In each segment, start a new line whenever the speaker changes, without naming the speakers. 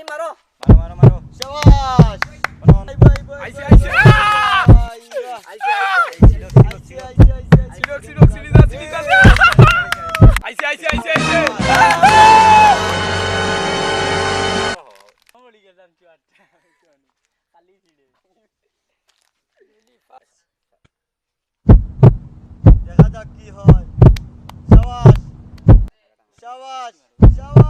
সালিম মারো
মারো মারো মারো
শাবাশ
মারো
আইছে আইছে
আইছে
আইছে আইছে আইছে
সিলক সিলক সিলিদা সিলিদা আইছে আইছে আইছে
দেখা যাক কি হয় শাবাশ শাবাশ শাবাশ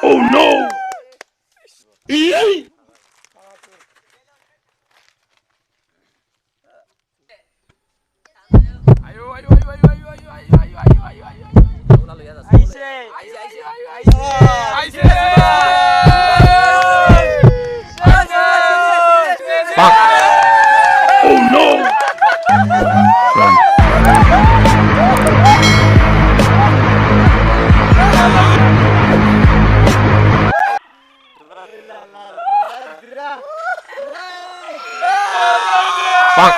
Oh no!
Yay!
Ayşe!
Ayşe! Ayşe! Ayşe! Ayşe! Bak.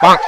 Bonk.